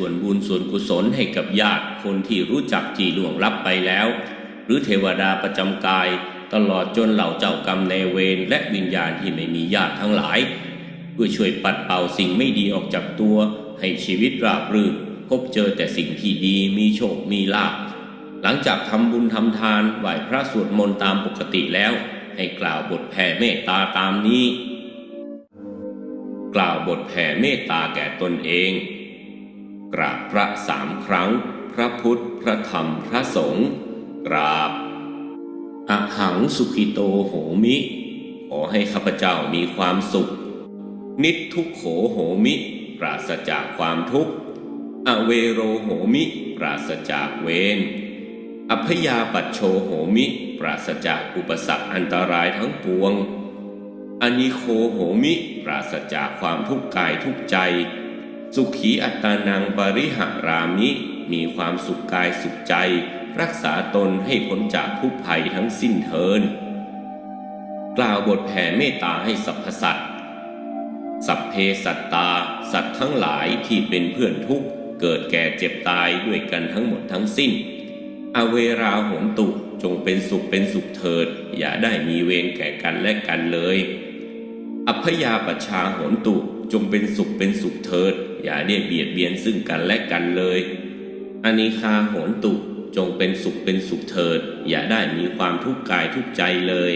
ส่วนบุญส่วนกุศลให้กับญาติคนที่รู้จักที่ล่วงลับไปแล้ว หรือเทวดาประจำกาย ตลอดจนเหล่าเจ้ากรรมในเวรและวิญญาณที่ไม่มีญาติทั้งหลาย เพื่อช่วยปัดเป่าสิ่งไม่ดีออกจากตัว ให้ชีวิตราบรื่นพบเจอแต่สิ่งที่ดีมีโชคมีลาภหลังจากทำบุญทำทานไหว้พระสวดมนต์ตามปกติแล้ว ให้กล่าวบทแผ่เมตตาตามนี้ กล่าวบทแผ่เมตตาแก่ตนเอง กราบพระสามครั้ง พระพุทธ พระธรรม พระสงฆ์ กราบอหังสุขิโตโหมิ ขอให้ข้าพเจ้ามีความสุข นิทุกโขโหมิ ปราศจากความทุกข์ อเวโรโหมิ ปราศจากเวร อัพยาปัชโชโหมิ ปราศจากอุปสรรคอันตรายทั้งปวง อนิโคโหมิ ปราศจากความทุกข์กายทุกใจ สุขีอัตานังปริหารามิ มีความสุขกายสุขใจ รักษาตนให้พ้นจากทุกภัยทั้งสิ้นเทิน กล่าวบทแผ่เมตตาให้สรรพสัตว์สัพเพสัตตา สัตว์ทั้งหลายที่เป็นเพื่อนทุกข์เกิดแก่เจ็บตายด้วยกันทั้งหมดทั้งสิ้น อเวราหนตุจงเป็นสุขเป็นสุขเถิด อย่าได้มีเวรแก่กันและกันเลย อัพยาปชชาโหนตุจงเป็นสุขเป็นสุขเถิด อย่าได้เบียดเบียนซึ่งกันและกันเลยอานิคาโหนตุจงเป็นสุขเป็นสุขเถิด อย่าได้มีความทุกข์กายทุกใจเลย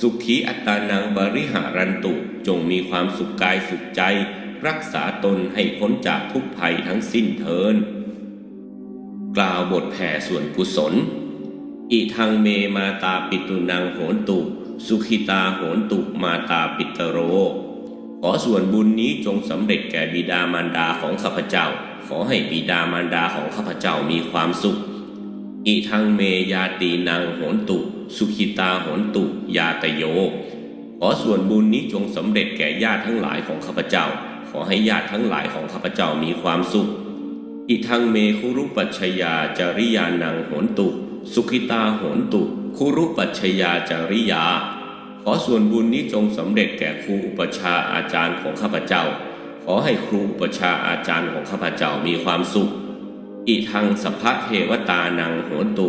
สุขีอัตตานังบริหารันตุ จงมีความสุขกายสุขใจ รักษาตนให้พ้นจากทุกภัยทั้งสิ้นเทินกล่าวบทแผ่ส่วนกุศล อิทังเมมาตาปิตุนังโหนตุ สุขิตาโหนตุมาตาปิตโร ขอส่วนบุญนี้จงสำเร็จแก่บิดามารดาของข้าพเจ้า ขอให้บิดามารดาของข้าพเจ้ามีความสุข อิทังเมยาตีนังโหนตุ สุขิตาโหนตุ ยาตโย ขอส่วนบุญนี้จงสำเร็จแก่ญาติทั้งหลายของข้าพเจ้า ขอให้ญาติทั้งหลายของข้าพเจ้ามีความสุข อิทังเมคุรุปัชยาจริยานังโหนตุ สุขิตาโหนตุ คุรุปัชชยาจริยา ขอส่วนบุญนี้จงสำเร็จแก่ครูอุปชาอาจารย์ของข้าพเจ้า ขอให้ครูอุปชาอาจารย์ของข้าพเจ้ามีความสุข อิทังสัพพะเทวตานังโหนตุ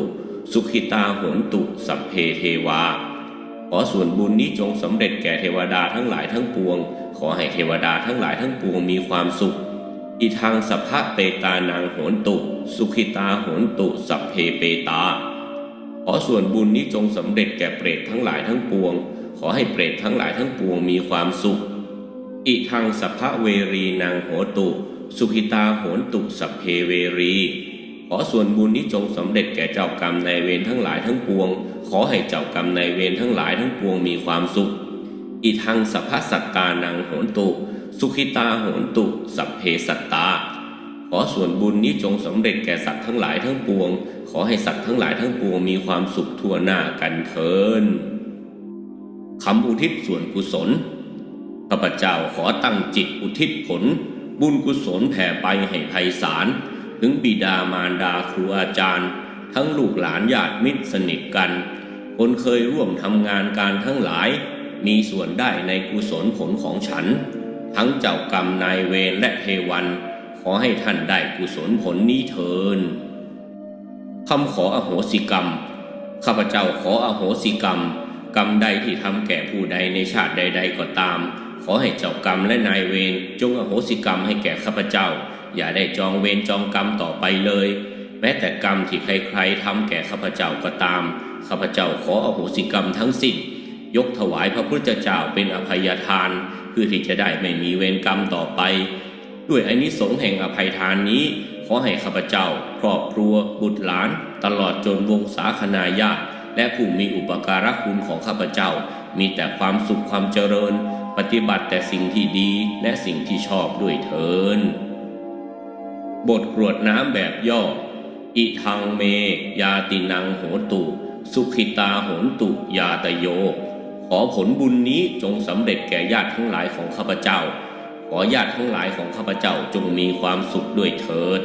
สุขิตาโหนตุ สัพเพเทวา ขอส่วนบุญนี้จงสำเร็จแก่เทวดาทั้งหลายทั้งปวง ขอให้เทวดาทั้งหลายทั้งปวงมีความสุข อิทังสัพพะเปตานังโหนตุ สุขิตาโหนตุ สัพเพเปตา ขอส่วนบุญนี้จงสำเร็จแก่เปรตทั้งหลายทั้งปวง ขอให้เปรตทั้งหลายทั้งปวงมีความสุข อิทังสัพพะเวรีนางโหตุ สุขิตาโหนตุสัพเพเวรี ขอส่วนบุญนี้จงสำเร็จแก่เจ้ากรรมนายเวรทั้งหลายทั้งปวง ขอให้เจ้ากรรมนายเวรทั้งหลายทั้งปวงมีความสุข อิทังสัพพะสัตตานังโหนตุ สุขิตาโหนตุ สัพเพสัตตาขอส่วนบุญนี้จงสำเร็จแก่สัตว์ทั้งหลายทั้งปวง ขอให้สัตว์ทั้งหลายทั้งปวงมีความสุขทั่วหน้ากันเทิน คำอุทิศส่วนกุศลข้าพเจ้าขอตั้งจิตอุทิศผล บุญกุศลแผ่ไปให้ไพศาลถึงบิดามารดาครูอาจารย์ ทั้งลูกหลานญาติมิตรสนิทกัน คนเคยร่วมทำงานการทั้งหลาย มีส่วนได้ในกุศลผลของฉัน ทั้งเจ้ากรรมนายเวรและเทวัน ขอให้ท่านได้กุศลผลนี้เทินคำขออโหสิกรรม ข้าพเจ้าขออโหสิกรรม กรรมใดที่ทำแก่ผู้ใดในชาติใด ๆ ก็ตาม ขอให้เจ้ากรรมและนายเวรจงอโหสิกรรมให้แก่ข้าพเจ้า อย่าได้จองเวรจองกรรมต่อไปเลย แม้แต่กรรมที่ใครๆทำแก่ข้าพเจ้าก็ตามข้าพเจ้าขออโหสิกรรมทั้งสิ้น ยกถวายพระพุทธเจ้าเป็นอภัยทาน เพื่อที่จะได้ไม่มีเวรกรรมต่อไป ด้วยอานิสงส์แห่งอภัยทานนี้ ขอให้ข้าพเจ้า ครอบครัว บุตรหลาน ตลอดจนวงศาคณาญาติ และผู้มีอุปการะคุณของข้าพเจ้า มีแต่ความสุขความเจริญ ปฏิบัติแต่สิ่งที่ดีและสิ่งที่ชอบด้วยเถินบทกรวดน้ำแบบย่อ อิทังเม ยาตินังโหตุ สุขิตาโหตุ ยาตโย ขอผลบุญนี้จงสำเร็จแก่ญาติทั้งหลายของข้าพเจ้า ขอญาติทั้งหลายของข้าพเจ้าจงมีความสุขด้วยเถิด